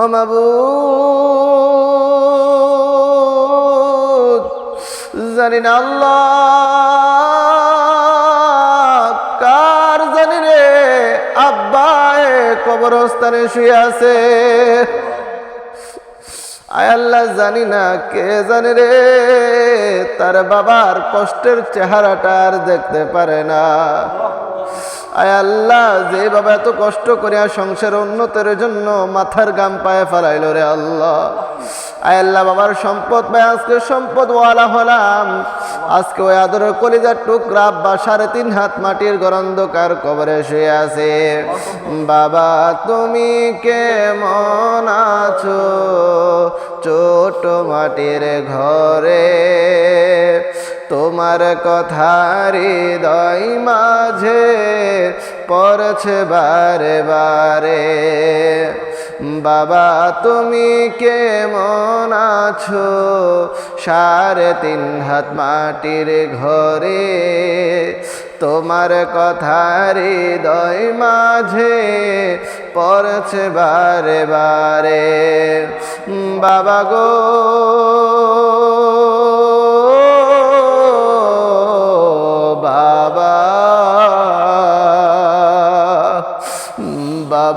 ও মাবুদ জানি না আল্লাহ, কার জানি রে আব্বায় কবরস্থানে শুয়ে আছে? আয় আল্লাহ, জানি না কে জানে রে, তার বাবার কষ্টের চেহারাটা আর দেখতে পারে না। আয় আল্লাহ, যে বাবা এত কষ্ট করিয়া সংসার উন্নতের জন্য মাথার গাম পায়ে ফেলাইল রে আল্লাহ। আয় আল্লাহ, বাবার সম্পদ পাই আজকে সম্পদ ওয়ালা হলাম। আজকে ওই আদর কলিজার টুকরা বা সাড়ে তিন হাত মাটির গরন্ধকার কবরে শুয়ে আছে। বাবা, তুমি কেমন আছো? ছোট মাটির ঘরে তোমার কথা হৃদয় মাঝে পড়ছে বারে বারে। বাবা, তুমি কেমন আছো? সাড়ে তিন হাত মাটির ঘরে তোমার কথা হৃদয় মাঝে পড়ছে বারে বারে। বাবা গো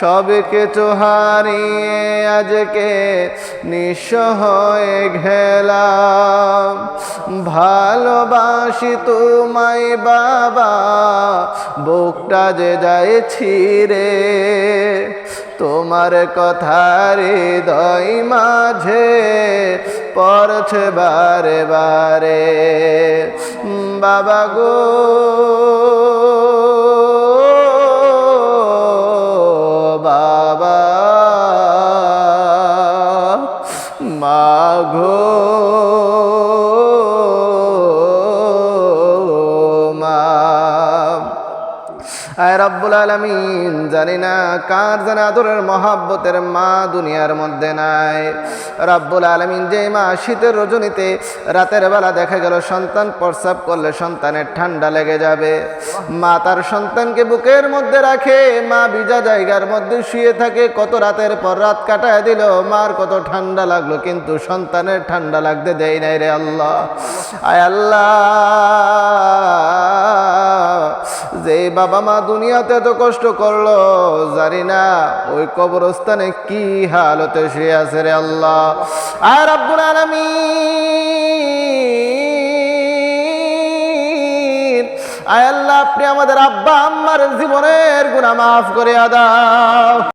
সব কিছু হারিয়ে আজকে নিঃস্ব হয়ে ঘেলাম ভালোবাসি তোমায় বাবা, বুকটা যে যায় ছিঁড়ে। তোমার কথা হৃদয় মাঝে পড়ছে বারে বারে। বাবা গো বাবা মাঘো আয় রব্বুল আলমিন, জানি না কার জানে আদরের মহাব্বতের মা দুনিয়ার মধ্যে নাই। রব্বুল আলমিন যে মা শীতের রজনীতে রাতের বেলা দেখা গেল সন্তান প্রস্রাব করলে সন্তানের ঠান্ডা লেগে যাবে। মা তার সন্তানকে বুকের মধ্যে রাখে, মা ভিজা জায়গার মধ্যে শুয়ে থাকে, কত রাতের পর রাত কাটায় দিল, মার কত ঠান্ডা লাগল, কিন্তু সন্তানের ঠান্ডা লাগতে দেয় নাই রে আল্লাহ। আয় আল্লাহ। যে বাবা মা দুনিয়াতে এত কষ্ট করল, জানি না ওই কবরস্থানে কি হালতে সে আছে রে আল্লাহ। আর আব্বুল আলমী আয় আল্লাহ, আপনি আমাদের আব্বা আম্মার জীবনের গুণা মাফ করে দাও।